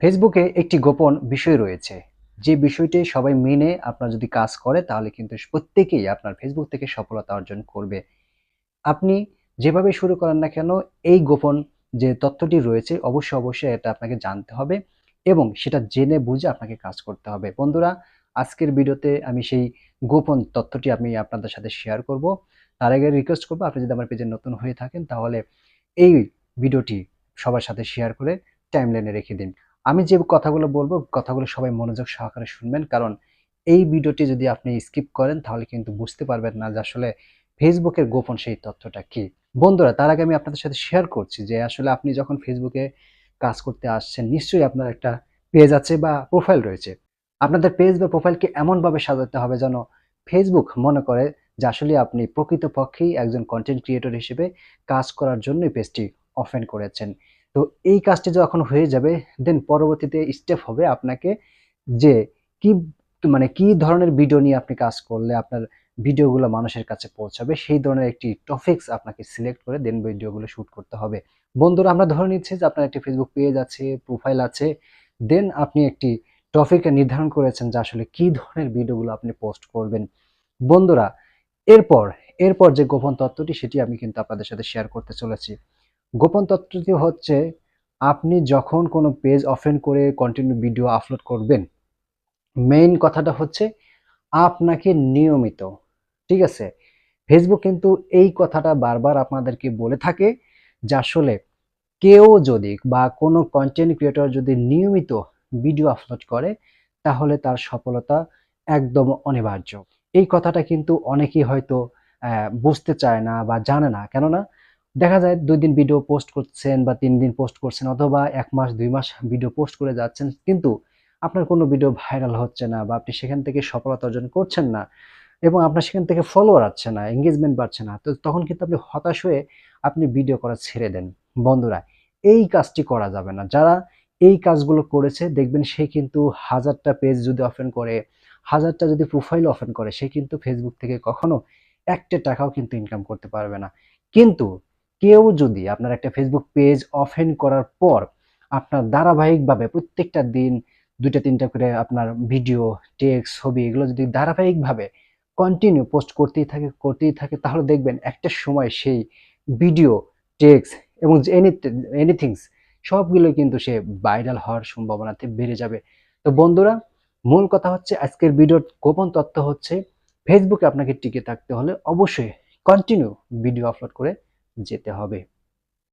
ফেসবুকে একটি গোপন বিষয় রয়েছে। যে বিষয়টি সবাই মেনে আপনার যদি কাজ করে, তাহলে কিন্তু প্রত্যেকেই আপনার ফেসবুক থেকে সফলতা অর্জন করবে। আপনি যেভাবে শুরু করেন না কেন, এই গোপন যে তথ্যটি রয়েছে, অবশ্যই অবশ্যই এটা আপনাকে জানতে হবে এবং সেটা জেনে বুঝে আপনাকে কাজ করতে হবে। বন্ধুরা, আজকের ভিডিওতে আমি সেই গোপন তথ্যটি আমি আপনাদের সাথে শেয়ার করব। তার আগে রিকোয়েস্ট করব, আপনি যদি আমার পেজে নতুন হয়ে থাকেন, তাহলে এই ভিডিওটি সবার সাথে শেয়ার করে টাইমলাইনে রেখে দিন। আমি যে কথাগুলো বলব, কথাগুলো সবাই মনোযোগ সহকারে শুনবেন। কারণ এই ভিডিওটি যদি আপনি স্কিপ করেন, তাহলে কিন্তু বুঝতে পারবেন না যে আসলে ফেসবুকের গোপন সেই তথ্যটা কি। বন্ধুরা, তার আগে আমি আপনাদের সাথে শেয়ার করছি যে আসলে আপনি যখন ফেসবুকে কাজ করতে আসছেন, নিশ্চয়ই আপনার একটা পেজ আছে বা প্রোফাইল রয়েছে। আপনাদের পেজ বা প্রোফাইলকে এমনভাবে সাজাতে হবে যেন ফেসবুক মনে করে যে আসলে আপনি প্রকৃতপক্ষেই একজন কন্টেন্ট ক্রিয়েটর হিসেবে কাজ করার জন্যই পেজটি অফেন করেছেন। তো এই কাজটি যখন হয়ে যাবে দেন পরবর্তীতে স্টেপ হবে আপনাকে যে কি মানে কি ধরনের ভিডিও নিয়ে আপনি কাজ করলে আপনার ভিডিওগুলো মানুষের কাছে পৌঁছাবে, সেই ধরনের একটি টপিক্স আপনাকে সিলেক্ট করে দেন ভিডিওগুলো শ্যুট করতে হবে। বন্ধুরা, আমরা ধরে নিচ্ছি যে আপনার একটি ফেসবুক পেজ আছে প্রোফাইল আছে দেন আপনি একটি টপিক নির্ধারণ করেছেন যে আসলে কি ধরনের ভিডিওগুলো আপনি পোস্ট করবেন। বন্ধুরা, এরপর এরপর যে গোপন তত্ত্বটি সেটি আমি কিন্তু আপনাদের সাথে শেয়ার করতে চলেছি। গোপন তথ্যটি হচ্ছে, আপনি যখন কোনো পেজ ওপেন করে কন্টিনিউ ভিডিও আপলোড করবেন মেইন কথাটা হচ্ছে আপনাকে নিয়মিত, ঠিক আছে? ফেসবুক কিন্তু এই কথাটা বারবার আপনাদেরকে বলে থাকে যে আসলে কেউ যদি বা কোনো কন্টেন্ট ক্রিয়েটর যদি নিয়মিত ভিডিও আপলোড করে, তাহলে তার সফলতা একদম অনিবার্য। এই কথাটা কিন্তু অনেকেই হয়তো বুঝতে চায় না বা জানে না। কেননা দেখা যায় দুই দিন ভিডিও পোস্ট করছেন বা তিন দিন পোস্ট করছেন অথবা এক মাস, দুই মাস ভিডিও পোস্ট করে যাচ্ছেন, কিন্তু আপনার কোনো ভিডিও ভাইরাল হচ্ছে না বা আপনি সেখান থেকে সফলতা অর্জন করছেন না এবং আপনার সেখান থেকে ফলোয়ার আসছে না এঙ্গেজমেন্ট বাড়ছে না, তো তখন কিন্তু আপনি হতাশ হয়ে আপনি ভিডিও করা ছেড়ে দেন। বন্ধুরা, এই কাজটি করা যাবে না। যারা এই কাজগুলো করেছে, দেখবেন সে কিন্তু হাজারটা পেজ যদি ওপেন করে, হাজারটা যদি প্রোফাইল ওপেন করে, সে কিন্তু ফেসবুক থেকে কখনো একটা টাকাও কিন্তু ইনকাম করতে পারবে না। কিন্তু কেউ যদি আপনার একটা ফেসবুক পেজ অফেন করার পর আপনার ধারাবাহিকভাবে প্রত্যেকটা দিন দুইটা, তিনটা করে আপনার ভিডিও টেক্সট ছবি এগুলো যদি ধারাবাহিকভাবে কন্টিনিউ পোস্ট করতেই থাকে করতেই থাকে, তাহলে দেখবেন একটা সময় সেই ভিডিও টেক্স এবং এনি এনিথিংস সবগুলো কিন্তু সে ভাইরাল হওয়ার সম্ভাবনাতে বেড়ে যাবে। তো বন্ধুরা, মূল কথা হচ্ছে আজকের ভিডিওর গোপন তথ্য হচ্ছে ফেসবুকে আপনাকে টিকে থাকতে হলে অবশ্যই কন্টিনিউ ভিডিও আপলোড করে যেতে হবে।